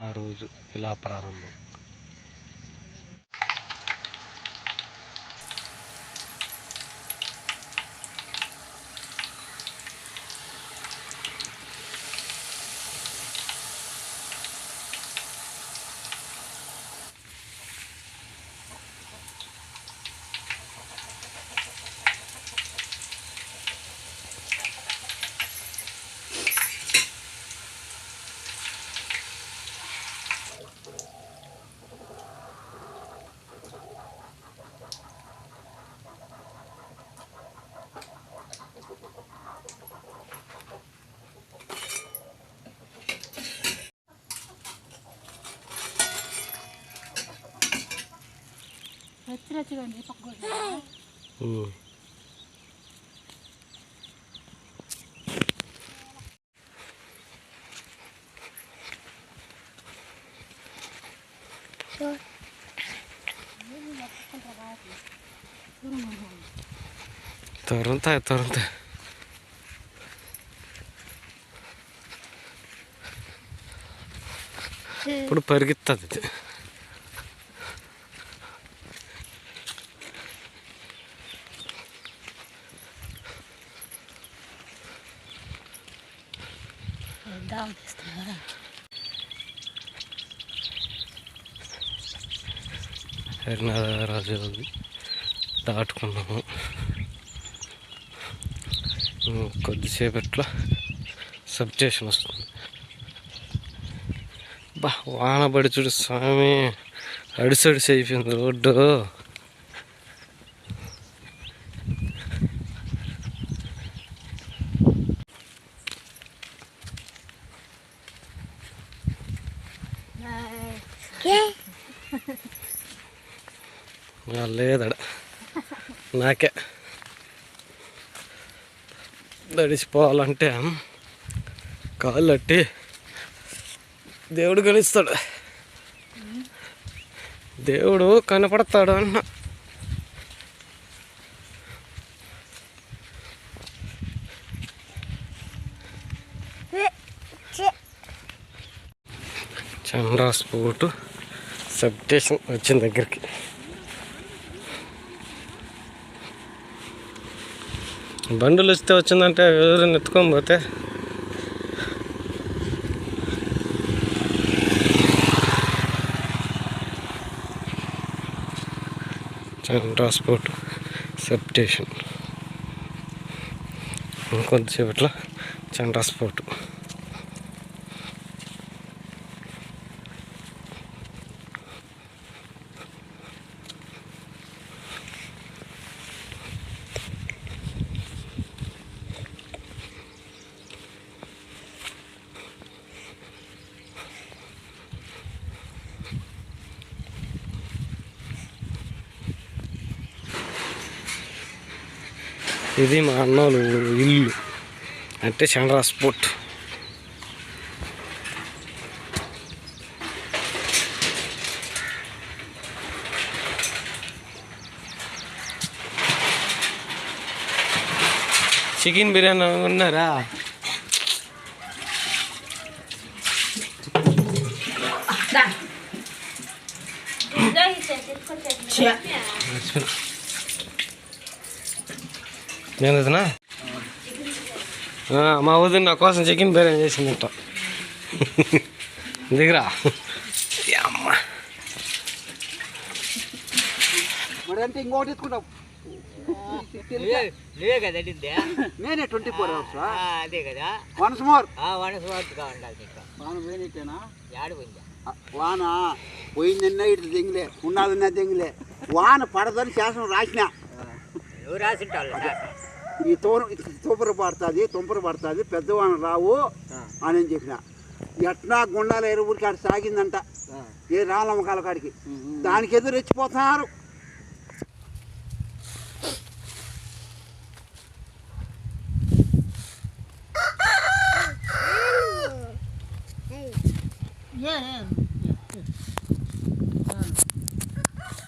ఆ రోజు ఇలా ప్రారంభం. రచ్చిగా ఉంది పక్క తొరంతాయి ఇప్పుడు పరిగెత్తది ఇది దావం తీస్తున్నా హరినాథరాజు దాటుకున్నాము కొద్దిసేపట్లో సబ్ స్టేషన్ వస్తుంది. బా వాన పడి చూడు స్వామి. అడిసడిసి అయిపోయింది రోడ్డు ఆ, లేదడ. నాకే. దడిసిపోవాలంటే కాళ్ళు అట్టి దేవుడు గణిస్తాడు దేవుడు కనపడతాడు అన్నా. చంద్రాస్ పోటు సబ్ స్టేషన్ వచ్చిన దగ్గరికి. బండులు వస్తే వచ్చిందంటే ఎవరైనా ఎత్తుకొని పోతే? ట్రాన్స్పోర్ట్ సబ్ స్టేషన్ ఇంకొద్దిసేపట్లో ట్రాన్స్పోర్ట్ ఇది మా అన్నోళ్ళు ఇల్లు. అంటే చంద్రా స్పోర్ట్. చికెన్ బిర్యానీ ఉన్నారా? నేను వదినా మా వదిన నా కోసం చికెన్ బిర్యానీ చేసిందంట. దిగరా. అమ్మ. మరి అంటే ఇంకోటి ఎత్తుకుంటాం నేనే ట్వంటీ ఫోర్ అవర్స్ ఆ, అదే కదా. Once more. ఆ వనస్వాతిగా ఉండాలి నీకు వాన పోయినట్టేనా? వాన? పోయిందన్నా ఇటు దెంగిలే. ఉన్నదన్నా దెంగిలే. వాన పడదని శాసనం రాసిన. నువ్వు రాసింటావు ఈ తోన తూపర పడుతుంది తుంపర పడుతుంది పెద్ద వాన రావు అని చెప్పిన. ఎట్లా గుండాల ఎరువురికి ఆడ సాగిందంట. ఏ రాలమ్మకాల కాడికి. దానికి ఎదురు రెచ్చిపోతున్నారు. ఏ